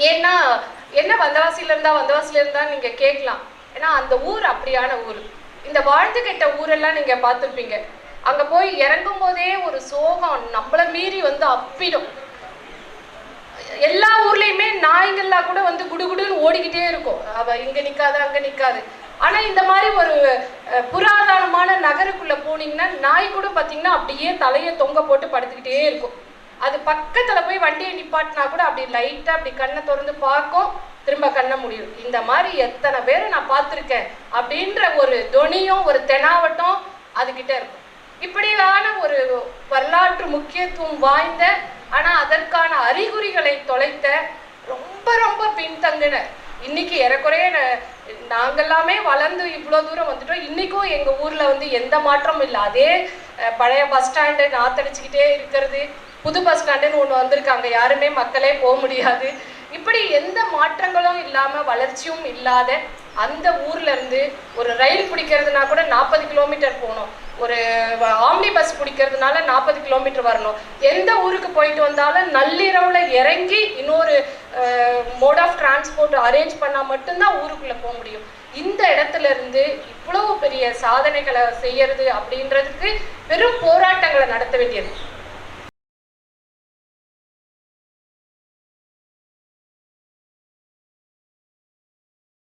ஏன்னா என்ன வந்தவாசியில இருந்தா வந்தவாசியில இருந்தா நீங்க கேட்கலாம். ஏன்னா அந்த ஊர் அப்படியான ஊர். இந்த வாழ்ந்து கெட்ட ஊரெல்லாம் நீங்க பார்த்துருப்பீங்க. அங்க போய் இறங்கும் போதே ஒரு சோகம் நம்மள மீறி வந்து அப்பிடும். எல்லா ஊர்லயுமே நாய்கள்லாம் கூட வந்து குடுகுடுன்னு ஓடிக்கிட்டே இருக்கும். அவ இங்க நிக்காது அங்க நிக்காது. ஆனா இந்த மாதிரி ஒரு அஹ், புராதனமான நகருக்குள்ள போனீங்கன்னா நாய் கூட பாத்தீங்கன்னா அப்படியே தலையை தொங்க போட்டு படுத்துக்கிட்டே இருக்கும். அது பக்கத்தில் போய் வண்டியை நிப்பாட்டினா கூட அப்படி லைட்டாக அப்படி கண்ணை திறந்து பார்க்கும். திரும்ப கண்ணை முடியும் இந்த மாதிரி எத்தனை பேரை நான் பார்த்துருக்கேன் அப்படின்ற ஒரு தொனியும் ஒரு தெனாவட்டம் அதுகிட்ட இருக்கும். இப்படியான ஒரு வரலாற்று முக்கியத்துவம் வாய்ந்த ஆனால் அதற்கான அறிகுறிகளை தொலைத்த ரொம்ப ரொம்ப பின்தங்கின இன்னைக்கு ஏறக்குறைய நாங்கள்லாமே வளர்ந்து இவ்வளோ தூரம் வந்துட்டோம். இன்றைக்கும் எங்கள் ஊரில் வந்து எந்த மாற்றமும் இல்லை. அதே பழைய பஸ் ஸ்டாண்டு நாத்தடிச்சுக்கிட்டே இருக்கிறது. புது பஸ் ஸ்டாண்டுன்னு ஒன்று வந்திருக்காங்க. யாருமே மக்களே போக முடியாது. இப்படி எந்த மாற்றங்களும் இல்லாமல் வளர்ச்சியும் இல்லாத அந்த ஊர்லேருந்து ஒரு ரயில் பிடிக்கிறதுனா கூட நாற்பது கிலோமீட்டர் போகணும். ஒரு ஆம்னி பஸ் பிடிக்கிறதுனால நாற்பது கிலோமீட்டர் வரணும். எந்த ஊருக்கு போயிட்டு வந்தாலும் நள்ளிரவில் இறங்கி இன்னொரு மோட் ஆஃப் டிரான்ஸ்போர்ட் அரேஞ்ச் பண்ணால் மட்டும்தான் ஊருக்குள்ளே போக முடியும். இந்த இடத்துல இருந்து இவ்வளவு பெரிய சாதனைகளை செய்யறது அப்படின்றதுக்கு பெரும் போராட்டங்களை நடத்த வேண்டியது.